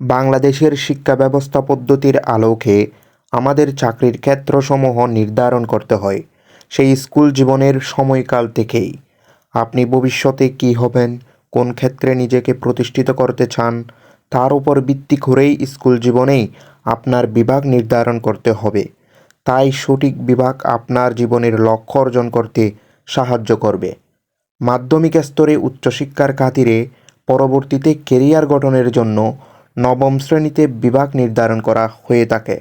বাংলাদেশের শিক্ষা ব্যবস্থা পদ্ধতির আলোকে আমাদের চাকরির ক্ষেত্রসমূহ নির্ধারণ করতে হয়, সেই স্কুল জীবনের সময়কাল থেকেই। আপনি ভবিষ্যতে কী হবেন, কোন ক্ষেত্রে নিজেকে প্রতিষ্ঠিত করতে চান, তার উপর ভিত্তি করেই স্কুল জীবনেই আপনার বিভাগ নির্ধারণ করতে হবে। তাই সঠিক বিভাগ আপনার জীবনের লক্ষ্য অর্জন করতে সাহায্য করবে। মাধ্যমিক স্তরে উচ্চশিক্ষার খাতিরে পরবর্তীতে কেরিয়ার গঠনের জন্য নবম শ্রেণীতে বিভাগ নির্ধারণ করা হয়ে থাকে।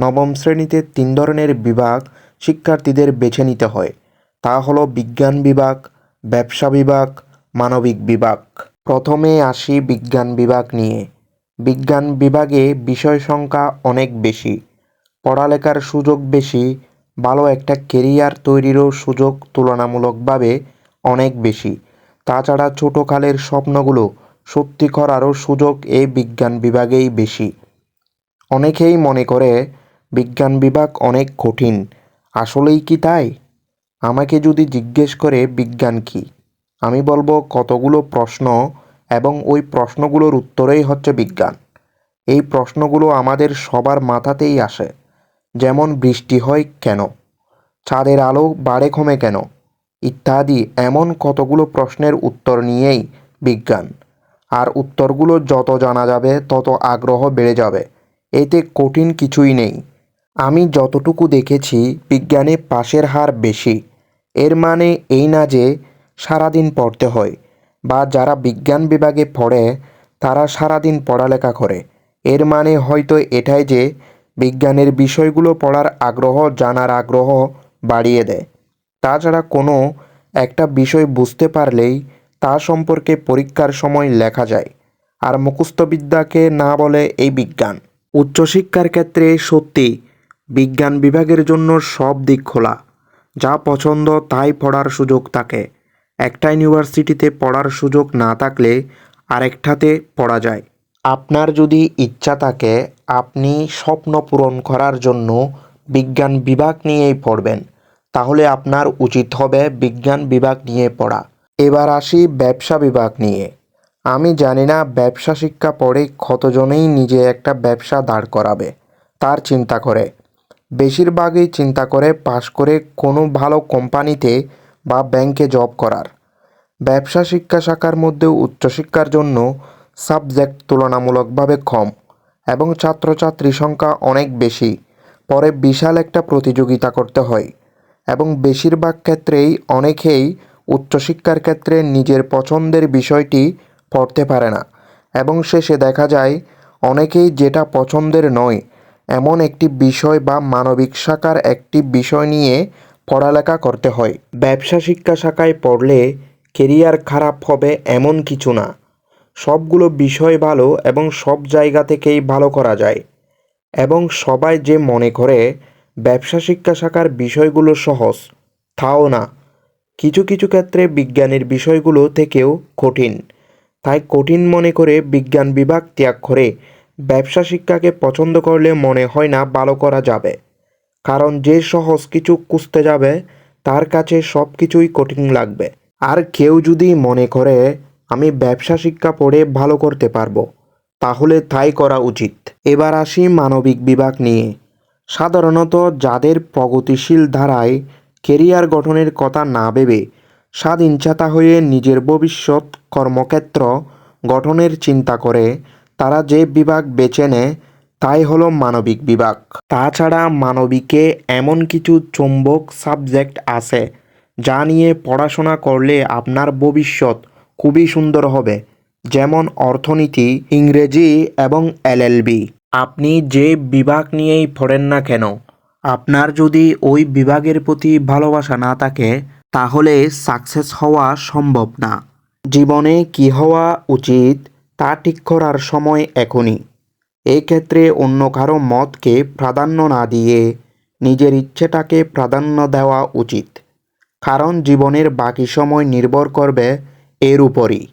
নবম শ্রেণীতে তিন ধরনের বিভাগ শিক্ষার্থীদের বেছে নিতে হয়। তা হলো বিজ্ঞান বিভাগ, ব্যবসা বিভাগ, মানবিক বিভাগ। প্রথমে আসি বিজ্ঞান বিভাগ নিয়ে। বিজ্ঞান বিভাগে বিষয় সংখ্যা অনেক বেশি। পড়ালেখার সুযোগ বেশি, ভালো একটা কেরিয়ার তৈরিরও সুযোগ তুলনামূলকভাবে অনেক বেশি। তাছাড়া ছোটোকালের স্বপ্নগুলো সত্যি করারও সুযোগ এই বিজ্ঞান বিভাগেই বেশি। অনেকেই মনে করে, বিজ্ঞান বিভাগ অনেক কঠিন, আসলেই কি তাই? আমাকে যদি জিজ্ঞেস করে, বিজ্ঞান কি? আমি বলব, কতগুলো প্রশ্ন এবং ওই প্রশ্নগুলোর উত্তরেই হচ্ছে বিজ্ঞান। এই প্রশ্নগুলো আমাদের সবার মাথাতেই আসে, যেমন বৃষ্টি হয় কেন? চাঁদের আলো বাড়ে কমে কেন? ইত্যাদি এমন কতগুলো প্রশ্নের উত্তর নিয়েই বিজ্ঞান। আর উত্তরগুলো যত জানা যাবে, তত আগ্রহ বেড়ে যাবে। এতে কঠিন কিছুই নেই। আমি যতটুকু দেখেছি, বিজ্ঞানে পাশের হার বেশি। এর মানে এই না যে সারাদিন পড়তে হয়, বা যারা বিজ্ঞান বিভাগে পড়ে, তারা সারাদিন পড়ালেখা করে। এর মানে হয়তো এটাই যে বিজ্ঞানের বিষয়গুলো পড়ার আগ্রহ, জানার আগ্রহ বাড়িয়ে দেয়। তাছাড়া কোনো একটা বিষয় বুঝতে পারলেই তা সম্পর্কে পরীক্ষার সময় লেখা যায়। আর মুখস্থবিদ্যাকে না বলে এই বিজ্ঞান। উচ্চশিক্ষার ক্ষেত্রে সত্যি বিজ্ঞান বিভাগের জন্য সব দিক খোলা। যা পছন্দ তাই পড়ার সুযোগ থাকে। একটা ইউনিভার্সিটিতে পড়ার সুযোগ না থাকলে আরেকটাতে পড়া যায়। আপনার যদি ইচ্ছা থাকে, আপনি স্বপ্ন পূরণ করার জন্য বিজ্ঞান বিভাগ নিয়েই পড়বেন। তাহলে আপনার উচিত হবে বিজ্ঞান বিভাগ নিয়ে পড়া। এবার আসি ব্যবসা বিভাগ নিয়ে। আমি জানি না ব্যবসা শিক্ষা পড়ে কতজনেই নিজে একটা ব্যবসা দাঁড় করাবে, তার চিন্তা করে। বেশিরভাগই চিন্তা করে পাশ করে কোনো ভালো কোম্পানিতে বা ব্যাংকে জব করার। ব্যবসা শিক্ষা শাখার মধ্যে উচ্চশিক্ষার জন্য সাবজেক্ট তুলনামূলকভাবে কম এবং ছাত্রছাত্রী সংখ্যা অনেক বেশি, পরে বিশাল একটা প্রতিযোগিতা করতে হয় এবং বেশিরভাগ ক্ষেত্রেই অনেকেই উচ্চশিক্ষার ক্ষেত্রে নিজের পছন্দের বিষয়টি পড়তে পারে না। এবং শেষে দেখা যায়, অনেকেই যেটা পছন্দের নয়, এমন একটি বিষয় বা মানবিক শাখার একটি বিষয় নিয়ে পড়ালেখা করতে হয়। ব্যবসা শিক্ষা শাখায় পড়লে কেরিয়ার খারাপ হবে এমন কিছু না। সবগুলো বিষয় ভালো এবং সব জায়গা থেকেই ভালো করা যায়। এবং সবাই যে মনে করে, ব্যবসা শিক্ষা শাখার বিষয়গুলো সহজ, তাও না। কিছু কিছু ক্ষেত্রে বিজ্ঞানের বিষয়গুলো থেকেও কঠিন। তাই কঠিন মনে করে বিজ্ঞান বিভাগ ত্যাগ করে ব্যবসা শিক্ষাকে পছন্দ করলে মনে হয় না ভালো করা যাবে। কারণ যে সহজ কিছু খুঁজতে যাবে, তার কাছে সব কিছুই কঠিন লাগবে। আর কেউ যদি মনে করে, আমি ব্যবসা শিক্ষা পড়ে ভালো করতে পারব তাহলে তাই করা উচিত। এবার আসি মানবিক বিভাগ নিয়ে। সাধারণত যাদের প্রগতিশীল ধারায় কেরিয়ার গঠনের কথা না ভেবে স্বাধীনচেতা হয়ে নিজের ভবিষ্যৎ কর্মক্ষেত্র গঠনের চিন্তা করে তারা যে বিভাগ বেছে নেয়, তাই হলো মানবিক বিভাগ। তাছাড়া মানবিকে এমন কিছু চুম্বক সাবজেক্ট আছে, যা নিয়ে পড়াশোনা করলে আপনার ভবিষ্যৎ খুবই সুন্দর হবে, যেমন অর্থনীতি, ইংরেজি এবং এলএলবি আপনি যে বিভাগ নিয়েই পড়েন না কেন আপনার যদি ওই বিভাগের প্রতি ভালোবাসা না থাকে, তাহলে সাকসেস হওয়া সম্ভব না। জীবনে কি হওয়া উচিত, তা ঠিক করার সময় এখনই। এই ক্ষেত্রে অন্য কারও মতকে প্রাধান্য না দিয়ে নিজের ইচ্ছেটাকে প্রাধান্য দেওয়া উচিত। কারণ জীবনের বাকি সময় নির্ভর করবে এর উপরই।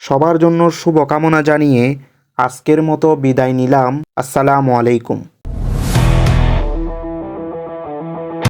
সবার জন্য শুভকামনা জানিয়ে আজকের মতো বিদায় নিলাম। আসসালামু আলাইকুম।